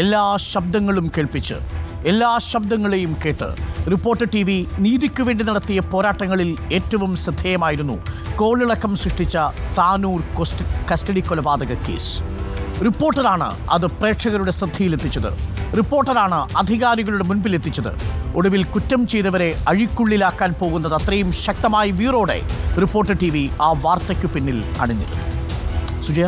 എല്ലാ ശബ്ദങ്ങളും കേൾപ്പിച്ച് എല്ലാ ശബ്ദങ്ങളെയും കേട്ട് റിപ്പോർട്ടർ ടി വി നീതിക്ക് വേണ്ടി നടത്തിയ പോരാട്ടങ്ങളിൽ ഏറ്റവും ശ്രദ്ധേയമായിരുന്നു കോളിളക്കം സൃഷ്ടിച്ച താനൂർ കസ്റ്റഡി കൊലപാതക കേസ്. റിപ്പോർട്ടറാണ് അത് പ്രേക്ഷകരുടെ ശ്രദ്ധയിലെത്തിച്ചത്. റിപ്പോർട്ടറാണ് അധികാരികളുടെ മുൻപിലെത്തിച്ചത്. ഒടുവിൽ കുറ്റം ചെയ്തവരെ അഴിക്കുള്ളിലാക്കാൻ പോകുന്നത് അത്രയും ശക്തമായ വീറോടെ റിപ്പോർട്ടർ ടി ആ വാർത്തയ്ക്ക് പിന്നിൽ അണിഞ്ഞിരുന്നു. സുജയ?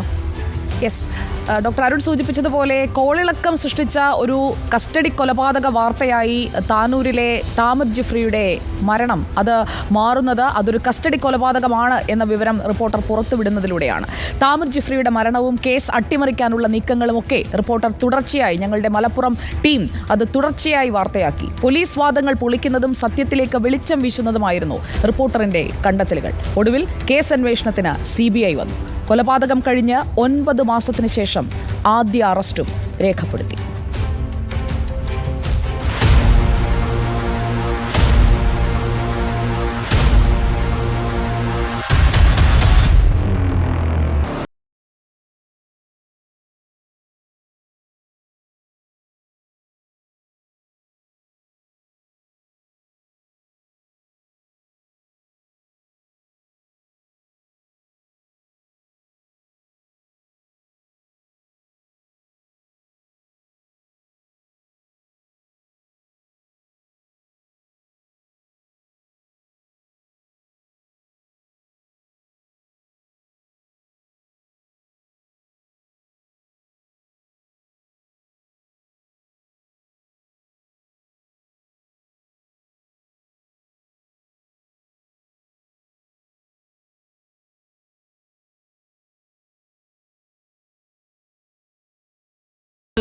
യെസ് ഡോക്ടർ അരുൺ സൂചിപ്പിച്ചതുപോലെ കോളിളക്കം സൃഷ്ടിച്ച ഒരു കസ്റ്റഡി കൊലപാതക വാർത്തയായി താനൂരിലെ താമർ ജിഫ്രിയുടെ മരണം. അത് മാറുന്നത് അതൊരു കസ്റ്റഡി കൊലപാതകമാണ് എന്ന വിവരം റിപ്പോർട്ടർ പുറത്തുവിടുന്നതിലൂടെയാണ്. താമർ ജിഫ്രിയുടെ മരണവും കേസ് അട്ടിമറിക്കാനുള്ള നീക്കങ്ങളുമൊക്കെ റിപ്പോർട്ടർ തുടർച്ചയായി ഞങ്ങളുടെ മലപ്പുറം ടീം അത് തുടർച്ചയായി വാർത്തയാക്കി. പോലീസ് വാദങ്ങൾ പൊളിക്കുന്നതും സത്യത്തിലേക്ക് വെളിച്ചം വീശുന്നതുമായിരുന്നു റിപ്പോർട്ടറിന്റെ കണ്ടെത്തലുകൾ. ഒടുവിൽ കേസ് അന്വേഷണത്തിന് സി വന്നു. കൊലപാതകം കഴിഞ്ഞ് ഒൻപത് മാസത്തിന് ശേഷം ആദ്യ അറസ്റ്റും രേഖപ്പെടുത്തി.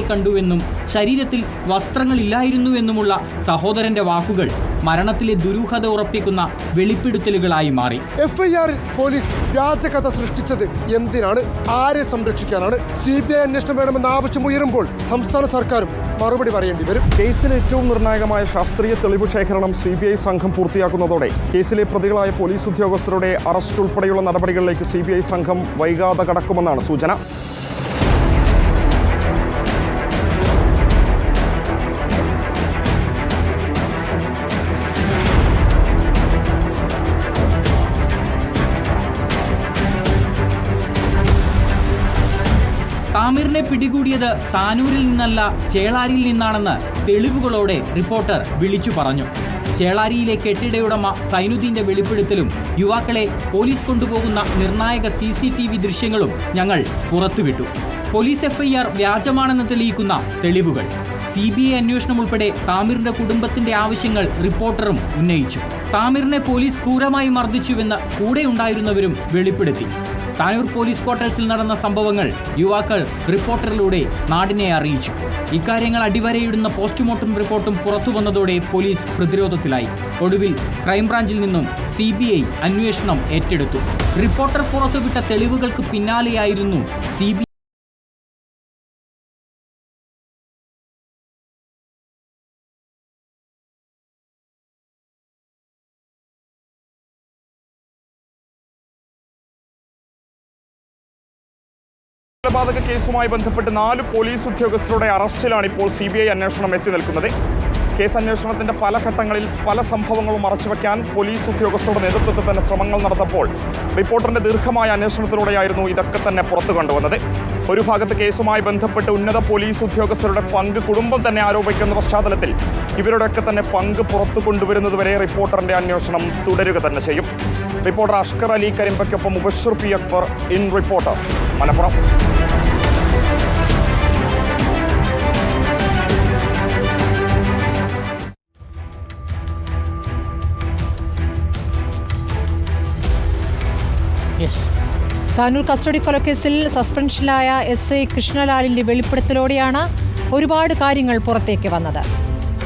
കണ്ടുവെന്നും ശരീരത്തിൽ വസ്ത്രങ്ങളില്ലായിരുന്നുവെന്നുമുള്ള സഹോദരന്റെ വാക്കുകൾ മരണത്തിലെ ദുരൂഹത ഉറപ്പിക്കുന്ന വെളിപ്പെടുത്തലുകളായി മാറി. എഫ്ഐആറിൽ പോലീസ് വ്യാജകഥ സൃഷ്ടിച്ചത് എന്തിനാണ്? ആരെ സംരക്ഷിക്കാനാണ്? സി ബി ഐ അന്വേഷണം വേണമെന്ന ആവശ്യം ഉയരുമ്പോൾ സംസ്ഥാന സർക്കാരും മറുപടി പറയേണ്ടി വരും. കേസിൽ ഏറ്റവും നിർണായകമായ ശാസ്ത്രീയ തെളിവ് ശേഖരണം സി ബി ഐ സംഘം പൂർത്തിയാക്കുന്നതോടെ കേസിലെ പ്രതികളായ പോലീസ് ഉദ്യോഗസ്ഥരുടെ അറസ്റ്റ് ഉൾപ്പെടെയുള്ള നടപടികളിലേക്ക് സി ബി ഐ സംഘം വൈകാതെ കടക്കുമെന്നാണ് സൂചന. പിടികൂടിയത് താനൂരിൽ നിന്നല്ല ചേളാരിയിൽ നിന്നാണെന്ന് തെളിവുകളോടെ റിപ്പോർട്ടർ വിളിച്ചു പറഞ്ഞു. ചേളാരിയിലെ കെട്ടിടയുടമ സൈനുദ്ദീന്റെ വെളിപ്പെടുത്തലും യുവാക്കളെ പോലീസ് കൊണ്ടുപോകുന്ന നിർണായക സി സി ടി വി ദൃശ്യങ്ങളും ഞങ്ങൾ പുറത്തുവിട്ടു. പോലീസ് എഫ്ഐആർ വ്യാജമാണെന്ന് തെളിയിക്കുന്ന തെളിവുകൾ. സി ബി ഐ അന്വേഷണം ഉൾപ്പെടെ താമിറിന്റെ കുടുംബത്തിന്റെ ആവശ്യങ്ങൾ റിപ്പോർട്ടറും ഉന്നയിച്ചു. താമിറിനെ പോലീസ് ക്രൂരമായി മർദ്ദിച്ചുവെന്ന് കൂടെയുണ്ടായിരുന്നവരും വെളിപ്പെടുത്തി. താനൂർ പോലീസ് ക്വാർട്ടേഴ്സിൽ നടന്ന സംഭവങ്ങൾ യുവാക്കൾ റിപ്പോർട്ടറിലൂടെ നാടിനെ അറിയിച്ചു. ഇക്കാര്യങ്ങൾ അടിവരയിടുന്ന പോസ്റ്റ്മോർട്ടം റിപ്പോർട്ടും പുറത്തു വന്നതോടെ പോലീസ് പ്രതിരോധത്തിലായി. ഒടുവിൽ ക്രൈംബ്രാഞ്ചിൽ നിന്നും സി ബി ഐ അന്വേഷണം ഏറ്റെടുത്തു. റിപ്പോർട്ടർ പുറത്തുവിട്ട തെളിവുകൾക്ക് പിന്നാലെയായിരുന്നു സി ബി കൊലപാതക കേസുമായി ബന്ധപ്പെട്ട് നാല് പോലീസ് ഉദ്യോഗസ്ഥരുടെ അറസ്റ്റിലാണ് ഇപ്പോൾ സി ബി ഐ അന്വേഷണം എത്തി നിൽക്കുന്നത്. കേസ് അന്വേഷണത്തിന്റെ പല ഘട്ടങ്ങളിൽ പല സംഭവങ്ങളും മറച്ചുവെക്കാൻ പോലീസ് ഉദ്യോഗസ്ഥരുടെ നേതൃത്വത്തിൽ തന്നെ ശ്രമങ്ങൾ നടത്തപ്പോൾ റിപ്പോർട്ടറിന്റെ ദീർഘമായ അന്വേഷണത്തിലൂടെയായിരുന്നു ഇതൊക്കെ തന്നെ പുറത്തു കൊണ്ടുവന്നത്. ഒരു ഭാഗത്ത് കേസുമായി ബന്ധപ്പെട്ട് ഉന്നത പോലീസ് ഉദ്യോഗസ്ഥരുടെ പങ്ക് കുടുംബം തന്നെ ആരോപിക്കുന്ന പശ്ചാത്തലത്തിൽ ഇവരുടെയൊക്കെ തന്നെ പങ്ക് പുറത്തു കൊണ്ടുവരുന്നതുവരെ റിപ്പോർട്ടറിന്റെ അന്വേഷണം തുടരുക തന്നെ ചെയ്യും. Reporter Ashkar Ali കരിമ്പയ്ക്കൊപ്പം Mubashar P Akbar in reporter Malappuram. Tanur custody കൊലക്കേസിൽ സസ്പെൻഷനിലായ എസ് ഐ കൃഷ്ണലാലിന്റെ വെളിപ്പെടുത്തലോടെയാണ് ഒരുപാട് കാര്യങ്ങൾ പുറത്തേക്ക് വന്നത്.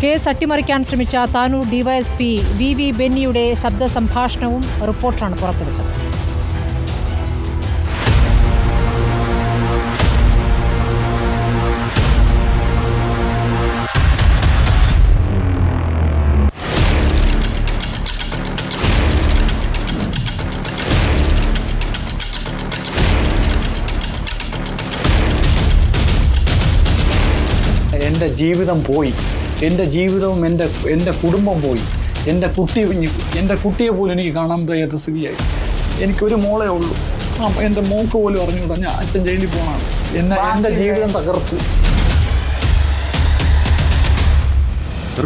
കേസ് അട്ടിമറിക്കാൻ ശ്രമിച്ച താനൂർ ഡിവൈഎസ്പി വി വി ബെന്നിയുടെ ശബ്ദ സംഭാഷണവും റിപ്പോർട്ടാണ് പുറത്തുവിട്ടത് എന്റെ ജീവിതം പോയി. എന്റെ ജീവിതവും എന്റെ എന്റെ കുടുംബം പോയി. എന്റെ കുട്ടി എന്റെ കുട്ടിയെ പോലും എനിക്ക് കാണാൻ കഴിയാത്ത സ്ഥിതിയായി. എനിക്കൊരു മോളേ ഉള്ളൂ. ആ എന്റെ മോക്ക് പോലും അറിഞ്ഞുകൂടാ. ഞാൻ അച്ഛൻ ജയിലിൽ പോകണം എന്നെ എന്റെ ജീവിതം തകർത്തു.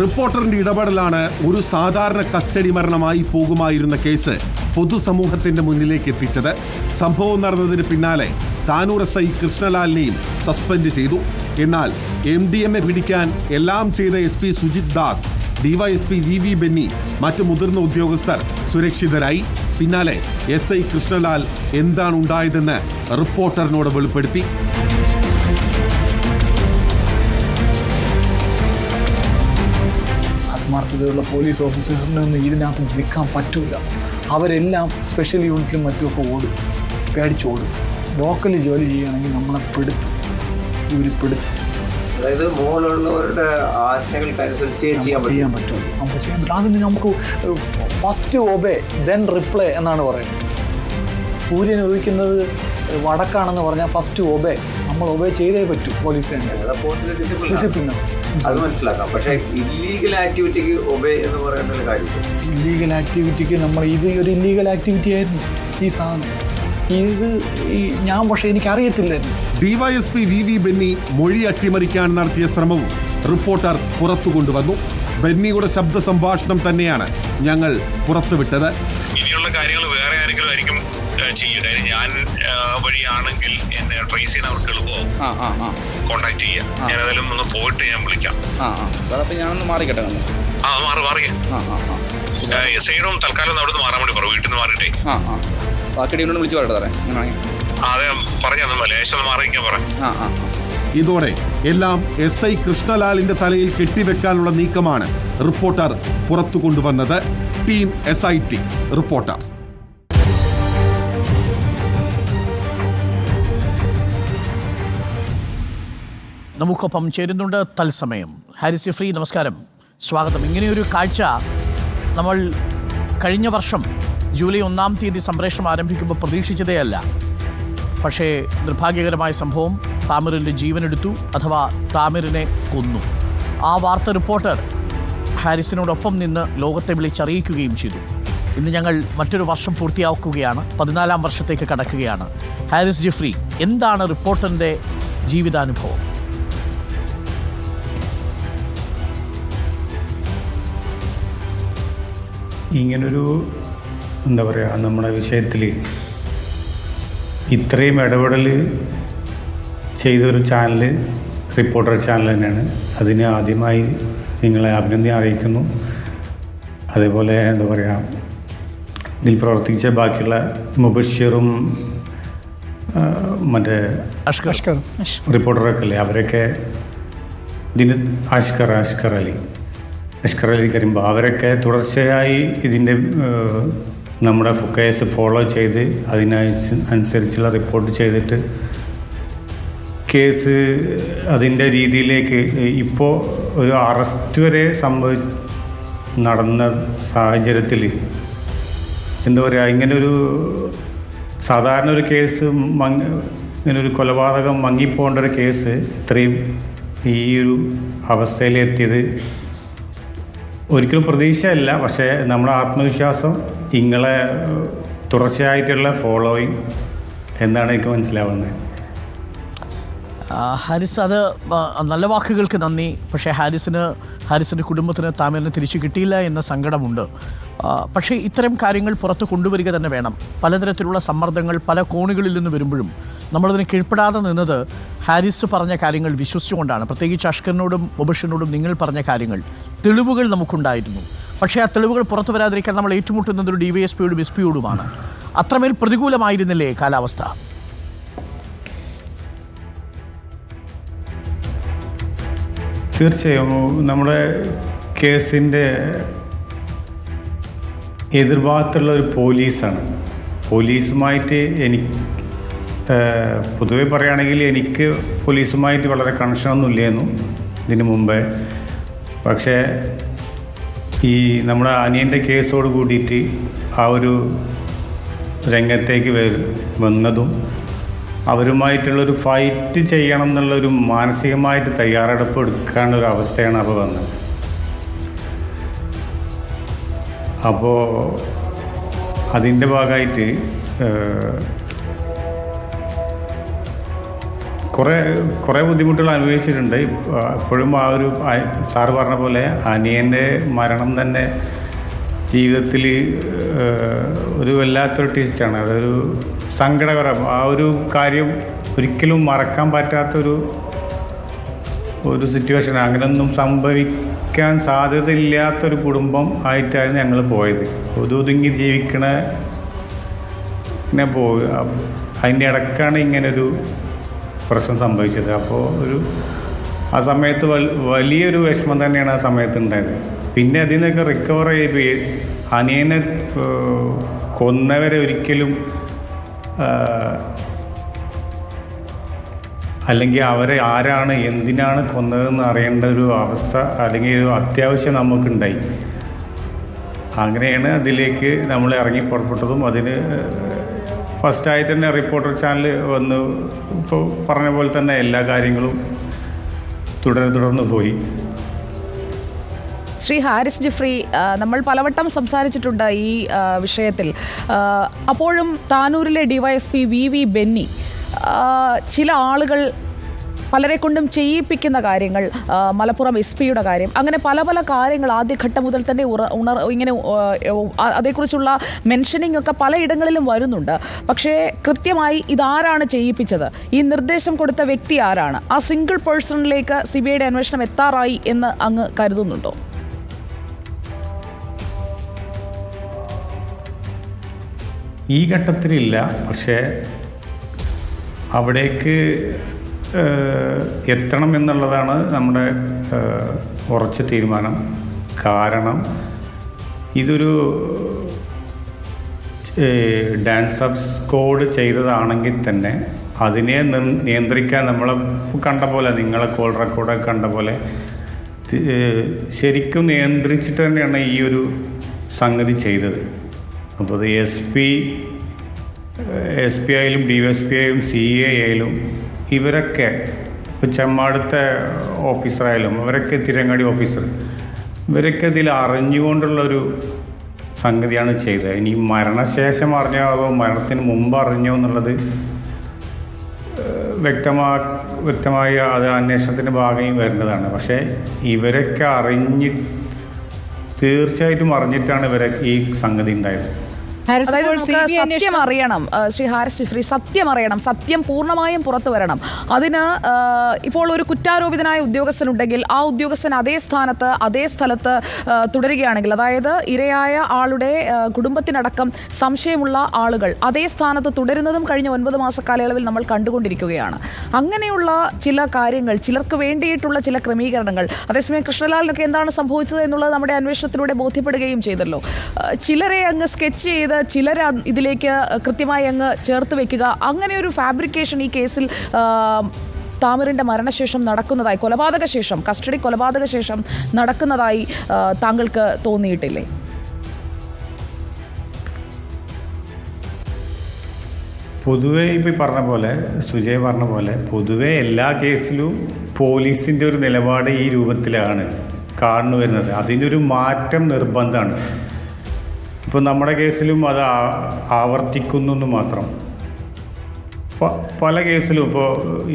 റിപ്പോർട്ടറിന്റെ ഇടപെടലാണ് ഒരു സാധാരണ കസ്റ്റഡി മരണമായി പോകുമായിരുന്ന കേസ് പൊതുസമൂഹത്തിന്റെ മുന്നിലേക്ക് എത്തിച്ചത്. സംഭവം നടന്നതിന് പിന്നാലെ താനൂർ എസ് ഐ കൃഷ്ണലാലിനെയും സസ്പെൻഡ് ചെയ്തു. എന്നാൽ എം ഡി എം എ പിടിക്കാൻ എല്ലാം ചെയ്ത S P Sujith Das DYSP V V Benny മറ്റു മുതിർന്ന ഉദ്യോഗസ്ഥർ സുരക്ഷിതരായി. പിന്നാലെ എസ് ഐ കൃഷ്ണലാൽ എന്താണ് ഉണ്ടായതെന്ന് റിപ്പോർട്ടറിനോട് വെളിപ്പെടുത്തി. ആത്മാർത്ഥതയുള്ള പോലീസ് ഓഫീസേഴ്സിനെ ഒന്നും ഇതിനകത്ത് വിൽക്കാൻ പറ്റൂല. അവരെല്ലാം സ്പെഷ്യൽ യൂണിറ്റിലും മറ്റുമൊക്കെ ഓടും. പേടിച്ചോടും ലോക്കലിൽ ജോലി ചെയ്യുകയാണെങ്കിൽ നമ്മളെ പെടുത്തും. ഇവർ പെടുത്തും അതായത് മുകളിലുള്ളവരുടെ ആജ്ഞകൾക്കനുസരിച്ച് ചെയ്യാൻ പറ്റും. നമുക്ക് ചെയ്യാൻ പറ്റും. അതിന് നമുക്ക് ഫസ്റ്റ് ഒബേ ദെൻ റിപ്ലൈ എന്നാണ് പറയുന്നത്. സൂര്യൻ ഉദിക്കുന്നത് വടക്കാണെന്ന് പറഞ്ഞാൽ ഫസ്റ്റ് ഒബേ നമ്മൾ ഒബേ ചെയ്തേ പറ്റൂ പോലീസ് ഡിസിപ്ലിൻ അത് മനസ്സിലാക്കാം. പക്ഷേ ഇല്ലീഗൽ ആക്ടിവിറ്റിക്ക് ഒബേ എന്ന് പറയുന്ന കാര്യം ഇല്ലീഗൽ ആക്ടിവിറ്റിക്ക് നമ്മൾ ഇത് ഒരു ഇല്ലീഗൽ ആക്ടിവിറ്റി ആയിരുന്നു ഈ സാധനം. ഇത് ഞാൻ പക്ഷേ എനിക്കറിയത്തില്ലായിരുന്നു. ഡിവൈഎസ്പി വി വി ബെന്നി മൊഴി അട്ടിമറിക്കാൻ നടത്തിയ ശ്രമവും റിപ്പോർട്ടർ പുറത്തു കൊണ്ടുവന്നു. ബെന്നിയുടെ ശബ്ദ സംഭാഷണം തന്നെയാണ് ഞങ്ങൾ പുറത്തുവിട്ടത്. ഇനിയുള്ള കാര്യങ്ങൾ വേറെ ആരെങ്കിലും ആയിരിക്കും ചെയ്യുക ഞാൻ വഴിയാണെങ്കിൽ എന്നെ ട്രേസ് ചെയ്യാൻ അവർക്ക് എളുപ്പമാവും ആ ആ ആ. കോണ്ടാക്ട് ചെയ്യാം. ഞാൻ ഏതായാലും ഒന്ന് പോയിട്ട് ഞാൻ വിളിക്കാം. ഞാനൊന്ന് മാറിക്കട്ടെ ആ മാറി മാറിയേ. ഐയുടെ തൽക്കാലം അവിടെ നിന്ന് മാറാൻ വേണ്ടി പറ. വീട്ടിൽ നിന്ന് മാറിയിട്ടേ. ബാക്കി ടീമിനോട് വിളിച്ച് പറയട്ടെ സാറേ. അങ്ങനെയാണെങ്കിൽ അതെ പറഞ്ഞു ലേശം പറ. ആ ആ ആ. ഇതോടെ എല്ലാം എസ് ഐ കൃഷ്ണലാലിന്റെ തലയിൽ കെട്ടിവെക്കാനുള്ള നീക്കമാണ് റിപ്പോർട്ടർ പുറത്തു കൊണ്ടുവന്നത്. Team S I T Reporter. നമുക്കൊപ്പം ചേരുന്നുണ്ട് തത്സമയം. ഹാരിസ് ജഫ്രി നമസ്കാരം. സ്വാഗതം. ഇങ്ങനെയൊരു കാഴ്ച നമ്മൾ കഴിഞ്ഞ വർഷം ജൂലൈ ഒന്നാം തീയതി സംപ്രേഷണം ആരംഭിക്കുമ്പോൾ പ്രതീക്ഷിച്ചതേ അല്ല പക്ഷേ നിർഭാഗ്യകരമായ സംഭവം താമിറിന്റെ ജീവനെടുത്തു അഥവാ താമിറിനെ കൊന്നു. ആ വാർത്ത റിപ്പോർട്ടർ ഹാരിസിനോടൊപ്പം നിന്ന് ലോകത്തെ വിളിച്ചറിയിക്കുകയും ചെയ്തു. ഇന്ന് ഞങ്ങൾ മറ്റൊരു വർഷം പൂർത്തിയാക്കുകയാണ്. പതിനാലാം വർഷത്തേക്ക് കടക്കുകയാണ്. ഹാരിസ് ജിഫ്രി എന്താണ് റിപ്പോർട്ടറിന്റെ ജീവിതാനുഭവം? ഇങ്ങനൊരു എന്താ പറയുക നമ്മുടെ വിഷയത്തിൽ ഇത്രയും ഇടപെടൽ ചെയ്തൊരു ചാനൽ റിപ്പോർട്ടർ ചാനൽ തന്നെയാണ്. അതിന് ആദ്യമായി നിങ്ങളെ അഭിനന്ദി അറിയിക്കുന്നു. അതേപോലെ എന്താ പറയുക ഇതിൽ പ്രവർത്തിച്ച ബാക്കിയുള്ള മുബഷീറും മറ്റേ അഷ്കർ. റിപ്പോർട്ടറൊക്കെ അല്ലേ അവരൊക്കെ ഇതിന് അഷ്കർ അഷ്കർ അലി. അഷ്കർ അലി കരിമ്പോൾ അവരൊക്കെ തുടർച്ചയായി ഇതിന്റെ നമ്മുടെ കേസ് ഫോളോ ചെയ്ത് അതിനനുസ അനുസരിച്ചുള്ള റിപ്പോർട്ട് ചെയ്തിട്ട് കേസ് അതിന്റെ രീതിയിലേക്ക് ഇപ്പോൾ ഒരു അറസ്റ്റ് വരെ സംഭവി നടന്ന സാഹചര്യത്തിൽ എന്താ പറയുക ഇങ്ങനൊരു സാധാരണ ഒരു കേസ് മങ്ങ ഇങ്ങനെ ഒരു കൊലപാതകം മങ്ങിപ്പോകേണ്ട ഒരു കേസ് ഇത്രയും ഈ ഒരു അവസ്ഥയിലെത്തിയത് ഒരിക്കലും പ്രതീക്ഷയല്ല. പക്ഷേ നമ്മുടെ ആത്മവിശ്വാസം നിങ്ങളെ തുടർച്ചയായിട്ടുള്ള ഫോളോയിങ് എന്താണ് എനിക്ക് മനസ്സിലാവുന്നത്. ഹാരിസ് അത് നല്ല വാക്കുകൾക്ക് നന്ദി. പക്ഷേ ഹാരിസിന് ഹാരിസിന്റെ കുടുംബത്തിന് താമരനെ തിരിച്ചു കിട്ടിയില്ല എന്ന സങ്കടമുണ്ട്. പക്ഷേ ഇത്തരം കാര്യങ്ങൾ പുറത്ത് കൊണ്ടുവരിക തന്നെ വേണം. പലതരത്തിലുള്ള സമ്മർദ്ദങ്ങൾ പല കോണുകളിൽ നിന്ന് വരുമ്പോഴും നമ്മളതിന് കീഴ്പ്പെടാതെ നിന്നത് ഹാരിസ് പറഞ്ഞ കാര്യങ്ങൾ വിശ്വസിച്ചുകൊണ്ടാണ്. പ്രത്യേകിച്ച് അഷ്കറിനോടും മുബഷിനോടും നിങ്ങൾ പറഞ്ഞ കാര്യങ്ങൾ തെളിവുകൾ നമുക്കുണ്ടായിരുന്നു. പക്ഷേ ആ തെളിവുകൾ പുറത്തു വരാതിരിക്കാൻ നമ്മൾ ഏറ്റുമുട്ടുന്നത് ഒരു ഡി വൈ എസ് പിയോടും എസ് പിയോടുമാണ് അത്രമേൽ പ്രതികൂലമായിരുന്നില്ലേ കാലാവസ്ഥ? തീർച്ചയായും. നമ്മുടെ കേസിന്റെ എതിർഭാഗത്തുള്ള ഒരു പോലീസാണ്. പോലീസുമായിട്ട് എനിക്ക് പൊതുവെ പറയുകയാണെങ്കിൽ എനിക്ക് പോലീസുമായിട്ട് വളരെ കണക്ഷനൊന്നും ഇല്ലായിരുന്നു ഇതിന് മുമ്പേ. പക്ഷേ ഈ നമ്മുടെ അനിയന്റെ കേസോട് കൂടിയിട്ട് ആ ഒരു രംഗത്തേക്ക് വന്നതും അവരുമായിട്ടുള്ളൊരു ഫൈറ്റ് ചെയ്യണം എന്നുള്ളൊരു മാനസികമായിട്ട് തയ്യാറെടുപ്പ് എടുക്കാനുള്ള ഒരു അവസ്ഥയാണ് അപ്പോൾ വന്നത്. അപ്പോൾ അതിന്റെ ഭാഗമായിട്ട് കുറേ കുറേ ബുദ്ധിമുട്ടുകൾ അനുഭവിച്ചിട്ടുണ്ട്. ഇപ്പ- ഇപ്പോഴും ആ ഒരു സാറ് പറഞ്ഞ പോലെ അനിയന്റെ മരണം തന്നെ ജീവിതത്തിൽ ഒരു വല്ലാത്തൊരു ടീസ്റ്റാണ് അതൊരു സങ്കടകരം. ആ ഒരു കാര്യം ഒരിക്കലും മറക്കാൻ പറ്റാത്തൊരു ഒരു സിറ്റുവേഷൻ അങ്ങനെയൊന്നും സംഭവിക്കാൻ സാധ്യതയില്ലാത്തൊരു കുടുംബം ആയിട്ടാണ് ഞങ്ങൾ പോയത്. ഒതുങ്ങി ജീവിക്കണ പിന്നെ പോകുക അതിന്റെ ഇടക്കാണ് ഇങ്ങനൊരു പ്രശ്നം സംഭവിച്ചത്. അപ്പോൾ ഒരു ആ സമയത്ത് വലിയൊരു വിഷമം തന്നെയാണ് ആ സമയത്ത് ഉണ്ടായത്. പിന്നെ അതിൽ നിന്നൊക്കെ റിക്കവർ ചെയ്ത് അനിയനെ കൊന്നവരെ ഒരിക്കലും അല്ലെങ്കിൽ അവരെ ആരാണ് എന്തിനാണ് കൊന്നതെന്ന് അറിയേണ്ട ഒരു അവസ്ഥ അല്ലെങ്കിൽ ഒരു അത്യാവശ്യം നമുക്കുണ്ടായി. അങ്ങനെയാണ് അതിലേക്ക് നമ്മൾ ഇറങ്ങി പുറപ്പെട്ടതും അതിന് ഫസ്റ്റായി തന്നെ റിപ്പോർട്ടർ ചാനൽ വന്ന് ഇപ്പോൾ പറഞ്ഞ പോലെ തന്നെ എല്ലാ കാര്യങ്ങളും തുടരെ തുടർന്ന് പോയി. ശ്രീ ഹാരിസ് ജിഫ്രി നമ്മൾ പലവട്ടം സംസാരിച്ചിട്ടുണ്ട് ഈ വിഷയത്തിൽ. അപ്പോഴും താനൂരിലെ ഡിവൈഎസ്പി വി വി ബെന്നി ചില ആളുകൾ പലരെ കൊണ്ടും ചെയ്യിപ്പിക്കുന്ന കാര്യങ്ങൾ മലപ്പുറം എസ് പിയുടെ കാര്യം. അങ്ങനെ പല പല കാര്യങ്ങൾ ആദ്യഘട്ടം മുതൽ തന്നെ ഉറ ഉണർ ഇങ്ങനെ അതേക്കുറിച്ചുള്ള മെൻഷനിങ് ഒക്കെ പലയിടങ്ങളിലും വരുന്നുണ്ട്. പക്ഷേ കൃത്യമായി ഇതാരാണ് ചെയ്യിപ്പിച്ചത്? ഈ നിർദ്ദേശം കൊടുത്ത വ്യക്തി ആരാണ്? ആ സിംഗിൾ പേഴ്സണിലേക്ക് സി ബി ഐയുടെ അന്വേഷണം എത്താറായി എന്ന് അങ്ങ് കരുതുന്നുണ്ടോ? ഈ ഘട്ടത്തിലില്ല. പക്ഷേ അവിടേക്ക് എത്തണം എന്നുള്ളതാണ് നമ്മുടെ ഉറച്ച തീരുമാനം. കാരണം ഇതൊരു ഡാൻസ് ഓഫ് സ്കോഡ് ചെയ്തതാണെങ്കിൽ തന്നെ അതിനെ നിയന്ത്രിക്കാൻ നമ്മൾ കണ്ട പോലെ നിങ്ങളെ കോൾ റെക്കോർഡ് കണ്ട പോലെ ശരിക്കും നിയന്ത്രിച്ചിട്ട് തന്നെയാണ് ഈ ഒരു സംഗതി ചെയ്തത്. അപ്പോൾ അത് എസ് പി എസ് പി ആയാലും ഡി എസ് പി ആയാലും സി എ ആയാലും ഇവരൊക്കെ ഇപ്പോൾ ചെമ്മാടത്തെ ഓഫീസറായാലും അവരൊക്കെ തിരങ്ങാടി ഓഫീസർ. ഇവരൊക്കെ ഇതിൽ അറിഞ്ഞുകൊണ്ടുള്ളൊരു സംഗതിയാണ് ചെയ്തത്. ഇനി മരണശേഷം അറിഞ്ഞോ അതോ മരണത്തിന് മുമ്പ് അറിഞ്ഞോ എന്നുള്ളത് വ്യക്തമാ വ്യക്തമായി അത് അന്വേഷണത്തിന്റെ ഭാഗമായി വരേണ്ടതാണ്. പക്ഷേ ഇവരൊക്കെ അറിഞ്ഞ് തീർച്ചയായിട്ടും അറിഞ്ഞിട്ടാണ് ഇവരൊക്കെ ഈ സംഗതി ഉണ്ടായത്. അതായത് നമുക്ക് സത്യം അറിയണം. ശ്രീ ഹാരിസ് ജിഫ്രി സത്യം അറിയണം. സത്യം പൂർണമായും പുറത്തു വരണം. അതിന് ഇപ്പോൾ ഒരു കുറ്റാരോപിതനായ ഉദ്യോഗസ്ഥനുണ്ടെങ്കിൽ ആ ഉദ്യോഗസ്ഥൻ അതേ സ്ഥാനത്ത് അതേ സ്ഥലത്ത് തുടരുകയാണെങ്കിൽ അതായത് ഇരയായ ആളുടെ കുടുംബത്തിനടക്കം സംശയമുള്ള ആളുകൾ അതേ സ്ഥാനത്ത് തുടരുന്നതും കഴിഞ്ഞ ഒൻപത് മാസ കാലയളവിൽ നമ്മൾ കണ്ടുകൊണ്ടിരിക്കുകയാണ്. അങ്ങനെയുള്ള ചില കാര്യങ്ങൾ ചിലർക്ക് വേണ്ടിയിട്ടുള്ള ചില ക്രമീകരണങ്ങൾ അതേസമയം കൃഷ്ണലാലിനൊക്കെ എന്താണ് സംഭവിച്ചത് എന്നുള്ളത് നമ്മുടെ അന്വേഷണത്തിലൂടെ ബോധ്യപ്പെടുകയും ചെയ്തല്ലോ. ചിലരെ അങ്ങ് സ്കെച്ച് ചെയ്ത് ചിലരെ ചിലർ ഇതിലേക്ക് കൃത്യമായി അങ്ങ് ചേർത്ത് വെക്കുക. അങ്ങനെ ഒരു ഫാബ്രിക്കേഷൻ ഈ കേസിൽ താമറിന്റെ മരണശേഷം നടക്കുന്നതായി കൊലപാതക ശേഷം കസ്റ്റഡി കൊലപാതക ശേഷം നടക്കുന്നതായി താങ്കൾക്ക് തോന്നിയിട്ടില്ലേ? പൊതുവേ ഇപ്പോൾ പറഞ്ഞ പോലെ സുജയ് പറഞ്ഞ പോലെ പൊതുവേ എല്ലാ കേസിലും പോലീസിന്റെ ഒരു നിലപാട് ഈ രൂപത്തിലാണ് കാണുന്നു വരുന്നത് അതിനൊരു മാറ്റം നിർബന്ധമാണ്. ഇപ്പോൾ നമ്മുടെ കേസിലും അത് ആവർത്തിക്കുന്നു എന്ന് മാത്രം. പല കേസിലും ഇപ്പോൾ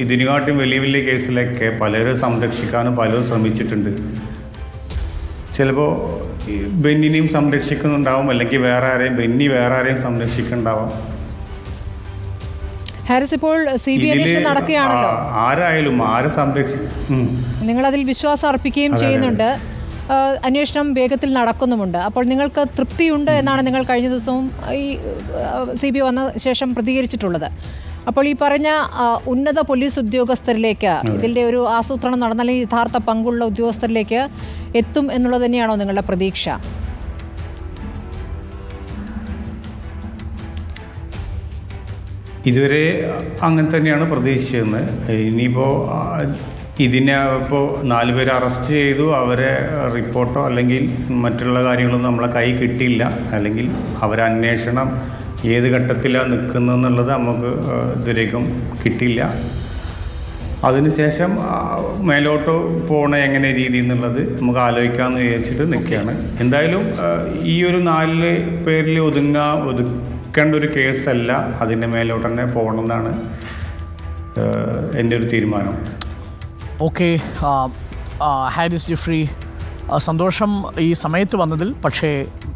ഇതിനെക്കാട്ടും വലിയ വലിയ കേസിലൊക്കെ പലരും സംരക്ഷിക്കാനും പലരും ശ്രമിച്ചിട്ടുണ്ട്. ചിലപ്പോൾ ബെന്നിനെയും സംരക്ഷിക്കുന്നുണ്ടാവും അല്ലെങ്കിൽ വേറെ ആരെയും ബെന്നി വേറെ ആരെയും സംരക്ഷിക്കുന്നുണ്ടാവാം ഹാരിസ് ഇപ്പോൾ സി ബി അന്വേഷണം നടക്കുകയാണല്ലോ. ആരായാലും ആരെ സംരക്ഷി. നിങ്ങൾ അതിൽ വിശ്വാസം അർപ്പിക്കുകയും ചെയ്യുന്നുണ്ട്. അന്വേഷണം വേഗത്തിൽ നടക്കുന്നുമുണ്ട്. അപ്പോൾ നിങ്ങൾക്ക് തൃപ്തിയുണ്ട് എന്നാണ് നിങ്ങൾ കഴിഞ്ഞ ദിവസവും ഈ സി ബി വന്ന ശേഷം പ്രതികരിച്ചിട്ടുള്ളത്. അപ്പോൾ ഈ പറഞ്ഞ ഉന്നത പോലീസ് ഉദ്യോഗസ്ഥരിലേക്ക് ഇതിന്റെ ഒരു ആസൂത്രണം നടന്നാൽ യഥാർത്ഥ പങ്കുള്ള ഉദ്യോഗസ്ഥരിലേക്ക് എത്തും എന്നുള്ളത് തന്നെയാണോ നിങ്ങളുടെ പ്രതീക്ഷ? ഇതുവരെ അങ്ങനെ തന്നെയാണ് പ്രതീക്ഷിച്ചിരുന്നത് ഇനിയിപ്പോൾ ഇതിനെ ഇപ്പോൾ നാല് പേരെ അറസ്റ്റ് ചെയ്തു. അവരെ റിപ്പോർട്ടോ അല്ലെങ്കിൽ മറ്റുള്ള കാര്യങ്ങളൊന്നും നമ്മളെ കൈ കിട്ടിയില്ല. അല്ലെങ്കിൽ അവരെ അന്വേഷണം ഏത് ഘട്ടത്തിലാണ് നിൽക്കുന്നതെന്നുള്ളത് നമുക്ക് ഇതുവരേക്കും കിട്ടിയില്ല. അതിനുശേഷം മേലോട്ട് പോണ എങ്ങനെ രീതി എന്നുള്ളത് നമുക്ക് ആലോചിക്കാമെന്ന് വിചാരിച്ചിട്ട് നിൽക്കുകയാണ്. എന്തായാലും ഈ ഒരു നാല് പേരിൽ ഒതുങ്ങാ ഒതുക്കേണ്ട ഒരു കേസല്ല അതിന്റെ മേലോട്ട് തന്നെ പോകണമെന്നാണ് എന്റെ ഒരു തീരുമാനം. ഓക്കെ ഹാരിസ് ജിഫ്രി. സന്തോഷം ഈ സമയത്ത് വന്നതിൽ പക്ഷേ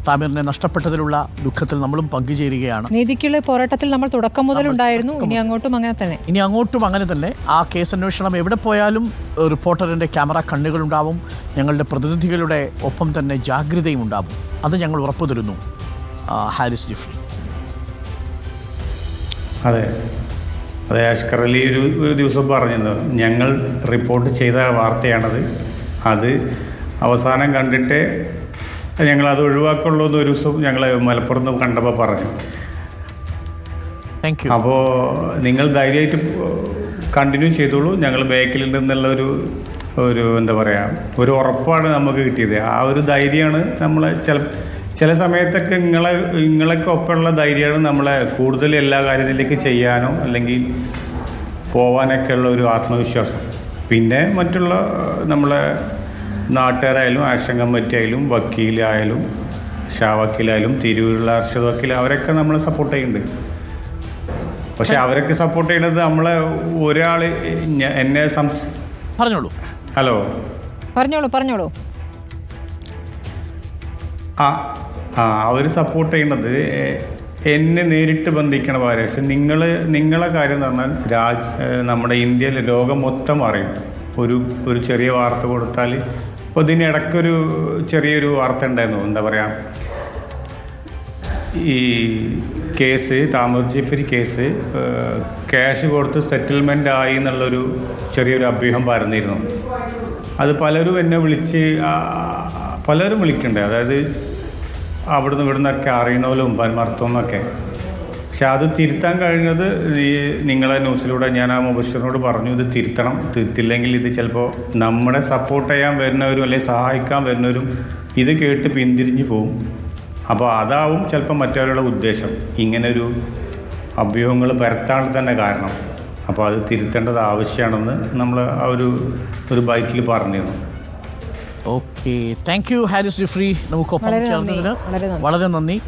താമീറിനെ നഷ്ടപ്പെട്ടതിലുള്ള ദുഃഖത്തിൽ നമ്മളും പങ്കുചേരുകയാണ്. നീതിക്കുള്ള പോരാട്ടത്തിൽ നമ്മൾ തുടക്കം മുതൽ ഉണ്ടായിരുന്നു ഇനി അങ്ങോട്ടും അങ്ങനെ തന്നെ. ഇനി അങ്ങോട്ടും അങ്ങനെ തന്നെ. ആ കേസ് അന്വേഷണം എവിടെ പോയാലും റിപ്പോർട്ടറിന്റെ ക്യാമറ കണ്ണുകളുണ്ടാവും ഞങ്ങളുടെ പ്രതിനിധികളുടെ ഒപ്പം തന്നെ ജാഗ്രതയും ഉണ്ടാവും. അത് ഞങ്ങൾ ഉറപ്പു തരുന്നു ആ, ഹാരിസ് ജിഫ്രി. അതെ. അതെ അഷ്കർ അലി ഒരു ഒരു ദിവസം പറഞ്ഞിരുന്നു. ഞങ്ങൾ റിപ്പോർട്ട് ചെയ്ത വാർത്തയാണത്. അത് അവസാനം കണ്ടിട്ട് ഞങ്ങളത് ഒഴിവാക്കുള്ളൂ എന്ന് ഒരു ദിവസം ഞങ്ങൾ മലപ്പുറത്ത് നിന്ന് കണ്ടപ്പോൾ പറഞ്ഞു. അപ്പോൾ നിങ്ങൾ ധൈര്യമായിട്ട് കണ്ടിന്യൂ ചെയ്തോളൂ. ഞങ്ങൾ ബാക്കിലുണ്ടെന്നുള്ള ഒരു ഒരു എന്താ പറയുക ഒരു ഉറപ്പാണ് നമുക്ക് കിട്ടിയത്. ആ ഒരു ധൈര്യമാണ് നമ്മളെ ചില ചില സമയത്തൊക്കെ നിങ്ങളെ നിങ്ങളൊക്കെ ഒപ്പമുള്ള ധൈര്യമാണ് നമ്മളെ കൂടുതൽ എല്ലാ കാര്യത്തിലേക്ക് ചെയ്യാനോ അല്ലെങ്കിൽ പോവാനൊക്കെ ഉള്ള ഒരു ആത്മവിശ്വാസം. പിന്നെ മറ്റുള്ള നമ്മളെ നാട്ടുകാരായാലും ആക്ഷൻ കമ്മിറ്റി ആയാലും വക്കീലായാലും ഷാ വക്കീലായാലും തിരൂരുള്ള അർഷദ് വക്കീൽ അവരൊക്കെ നമ്മളെ സപ്പോർട്ട് ചെയ്യുന്നുണ്ട്. പക്ഷെ അവരൊക്കെ സപ്പോർട്ട് ചെയ്യുന്നത് നമ്മളെ ഒരാൾ എന്നെ പറഞ്ഞോളൂ. ഹലോ. പറഞ്ഞോളൂ പറഞ്ഞോളൂ. ആ ആ അവർ സപ്പോർട്ട് ചെയ്യേണ്ടത് എന്നെ നേരിട്ട് ബന്ധിക്കണ പക്ഷെ നിങ്ങൾ നിങ്ങളെ കാര്യം എന്ന് പറഞ്ഞാൽ രാജ് നമ്മുടെ ഇന്ത്യയിലെ ലോകം മൊത്തം അറിയും. ഒരു ഒരു ചെറിയ വാർത്ത കൊടുത്താൽ ഇപ്പോൾ ഇതിന് ഇടയ്ക്കൊരു ചെറിയൊരു വാർത്ത ഉണ്ടായിരുന്നു. എന്താ പറയുക ഈ case Tamir Jifri case cash കൊടുത്ത് സെറ്റിൽമെന്റ് ആയി എന്നുള്ളൊരു ചെറിയൊരു അഭ്യൂഹം പരന്നിരുന്നു. അത് പലരും എന്നെ വിളിച്ച് പലരും വിളിക്കണ്ടേ. അതായത് അവിടുന്ന് ഇവിടുന്നൊക്കെ അറിയണമല്ലോ പരമർത്ഥമെന്നൊക്കെ പക്ഷെ അത് തിരുത്താൻ കഴിഞ്ഞത് ഈ നിങ്ങളെ ന്യൂസിലൂടെ ഞാൻ ആ മുബഷിറിനോട് പറഞ്ഞു ഇത് തിരുത്തണം തിരുത്തില്ലെങ്കിൽ ഇത് ചിലപ്പോൾ നമ്മളെ സപ്പോർട്ട് ചെയ്യാൻ വരുന്നവരും അല്ലെങ്കിൽ സഹായിക്കാൻ വരുന്നവരും ഇത് കേട്ട് പിന്തിരിഞ്ഞു പോകും അപ്പോൾ അതാവും ചിലപ്പോൾ മറ്റവരുടെ ഉദ്ദേശം. ഇങ്ങനൊരു അഭ്യൂഹങ്ങൾ പരത്താൻ തന്നെ കാരണം. അപ്പോൾ അത് തിരുത്തേണ്ടത് ആവശ്യമാണെന്ന് നമ്മൾ ആ ഒരു ഒരു ബൈക്കിൽ പറഞ്ഞിരുന്നു. Okay thank you Haris Jifri നമുക്കൊപ്പം വളരെ നന്ദി. ചേർന്നതിന് വളരെ നന്ദി. വളരെ നന്ദി